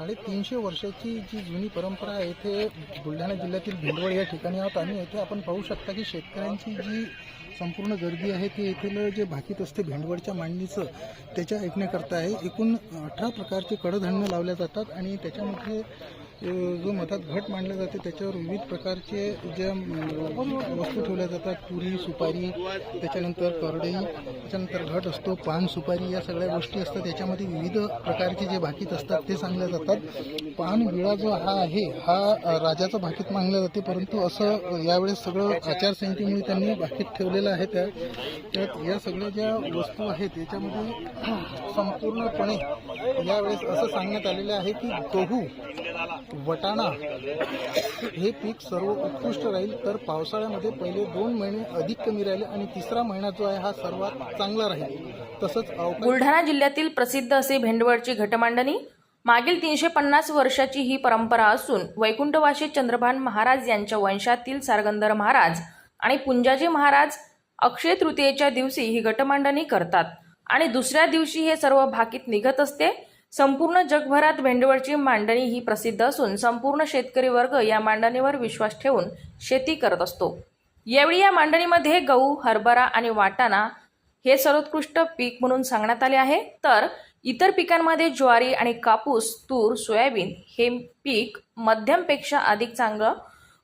साडेतीनशे वर्षाची जी जुनी परंपरा आहे इथे बुलढाणा जिल्ह्यातील भिंडवड या ठिकाणी आहोत. आणि येथे आपण पाहू शकता की शेतकऱ्यांची जी संपूर्ण गर्दी आहे ती येथील जे भाकीत असते भेंडवळच्या मांडणीचं त्याच्या ऐकण्याकरता आहे. एकूण अठरा प्रकारचे कडधान्य लावल्या जातात आणि त्याच्यामध्ये जो मतात घट मांडला जाते त्याच्यावर विविध प्रकारचे ज्या वस्तू ठेवल्या जातात पुरी सुपारी त्याच्यानंतर करडई त्याच्यानंतर घट असतो पान सुपारी या सगळ्या गोष्टी असतात. त्याच्यामध्ये विविध प्रकारचे जे भाकीत असतात ते सांगल्या जातात. पान विळा जो हा आहे हा राजाचं राजाचा भाकीत मानला जाते परंतु असं यावेळेस सगळं आचारसंहितेमुळे त्यांनी भाकीत ठेवलेलं आहे. त्या त्यात या सगळ्या ज्या वस्तू आहेत याच्यामध्ये संपूर्णपणे यावेळेस असं सांगण्यात आलेलं आहे की गहू वटाणा हे पीक सर्व उत्कृष्ट राहील तर पावसाळ्यामध्ये पहिले दोन महिने अधिक कमी राहिले आणि तिसरा महिना जो आहे हा सर्वात चांगला राहील. तसंच बुलढाणा जिल्ह्यातील प्रसिद्ध असे भेंडवळची घटमांडणी. मागील तीनशे पन्नास वर्षाची ही परंपरा असून वैकुंठवासी चंद्रभान महाराज यांच्या वंशातील सारगंधर महाराज आणि पुंजाजी महाराज अक्षय तृतीयेच्या दिवशी ही घटमांडणी करतात. आणि दुसऱ्या दिवशी हे सर्व भाकीत निघत असते. संपूर्ण जगभरात भेंडवळची मांडणी ही प्रसिद्ध असून संपूर्ण शेतकरी वर्ग या मांडणीवर विश्वास ठेवून शेती करत असतो. यावेळी या मांडणीमध्ये गहू हरभरा आणि वाटाणा हे सर्वोत्कृष्ट पीक म्हणून सांगण्यात आले आहे. तर इतर पिकांमध्ये ज्वारी आणि कापूस तूर सोयाबीन हे पीक मध्यमपेक्षा अधिक चांगलं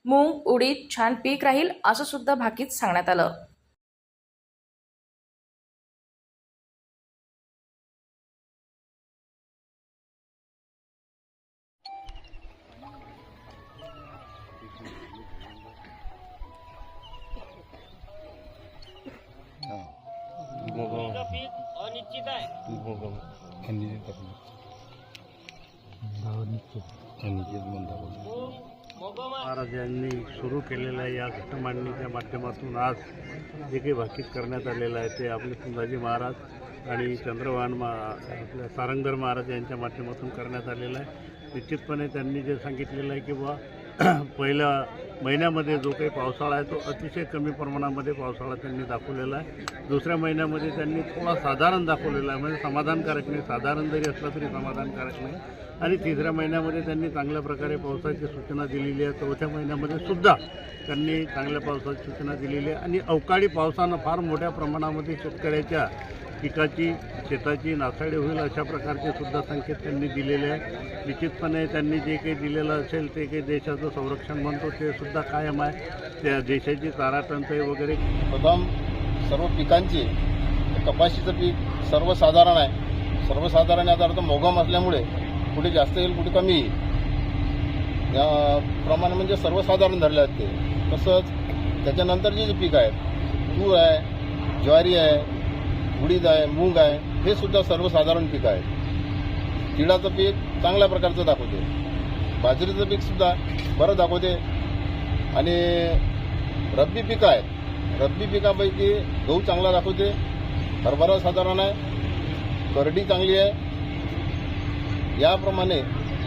मूग उडीद छान पीक राहील असं सुद्धा भाकीत सांगण्यात आलं. अनिश्चित आहे. महाराज यांनी सुरू केलेल्या या घटमांडणीच्या माध्यमातून आज जे काही भाकीत करण्यात आलेलं आहे ते आपले संभाजी महाराज आणि चंद्रवान मा आपल्या सारंगधर महाराज यांच्या माध्यमातून करण्यात आलेलं आहे. निश्चितपणे त्यांनी जे सांगितलेलं आहे की बुवा पहिल्या महिन्यामध्ये जो काही पावसाळा आहे तो अतिशय कमी प्रमाणामध्ये पावसाळा त्यांनी दाखवलेला आहे. दुसऱ्या महिन्यामध्ये त्यांनी थोडा साधारण दाखवलेला आहे. म्हणजे समाधानकारक नाही साधारण जरी असला तरी समाधानकारक नाही. आणि तिसऱ्या महिन्यामध्ये त्यांनी चांगल्या प्रकारे पावसाची सूचना दिलेली आहे. चौथ्या महिन्यामध्ये सुद्धा त्यांनी चांगल्या पावसाची सूचना दिलेली आहे. आणि अवकाळी पावसानं फार मोठ्या प्रमाणामध्ये शेतकऱ्याच्या पिकाची शेताची नासाडी होईल अशा प्रकारचे सुद्धा संकेत त्यांनी दिलेले आहे निश्चितपणे त्यांनी जे काही दिलेलं असेल ते काही देशाचं संरक्षण म्हणतो ते सुद्धा कायम आहे. त्या देशाची चारा टंचाई वगैरे प्रथम सर्व पिकांची कपाशीचं पीक सर्वसाधारण आहे. सर्वसाधारण याचा अर्थ मोगम असल्यामुळे कुठे जास्त येईल कुठे कमी येईल. याप्रमाणे म्हणजे सर्वसाधारण धरले आहेत ते. तसंच त्याच्यानंतरचे जे पीक आहेत तूर आहे ज्वारी आहे उडीद आहे मूग आहे हे सुद्धा सर्वसाधारण पीक आहे. तिळाचं पीक चांगल्या प्रकारचं दाखवते. बाजरीचं पीक सुद्धा बरं दाखवते. आणि रब्बी पिकं आहेत रब्बी पिकापैकी गहू चांगला दाखवते. हरभरा साधारण आहे. करडी चांगली आहे. याप्रमाणे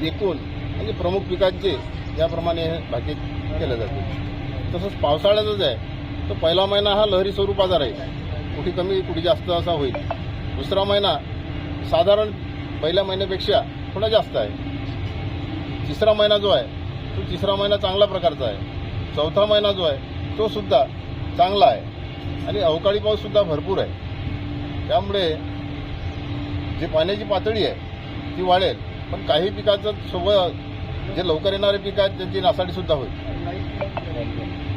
एकूण म्हणजे प्रमुख पिकांचे याप्रमाणे हे भाकीत केलं जाते. तसंच पावसाळ्यातच आहे. तो पहिला महिना हा लहरी स्वरूपाचा राहील. कुठे कमी कुठे जास्त असा होईल. दुसरा महिना साधारण पहिल्या महिन्यापेक्षा थोडा जास्त आहे. तिसरा महिना जो आहे तो तिसरा महिना चांगल्या प्रकारचा आहे. चौथा महिना जो आहे तो सुद्धा चांगला आहे. आणि अवकाळी पाऊससुद्धा भरपूर आहे. त्यामुळे जे पाण्याची पातळी आहे ती वाढेल. पण काही पिकाचं सोबत जे लवकर येणारे पिकं आहेत त्यांची नासाडीसुद्धा होईल.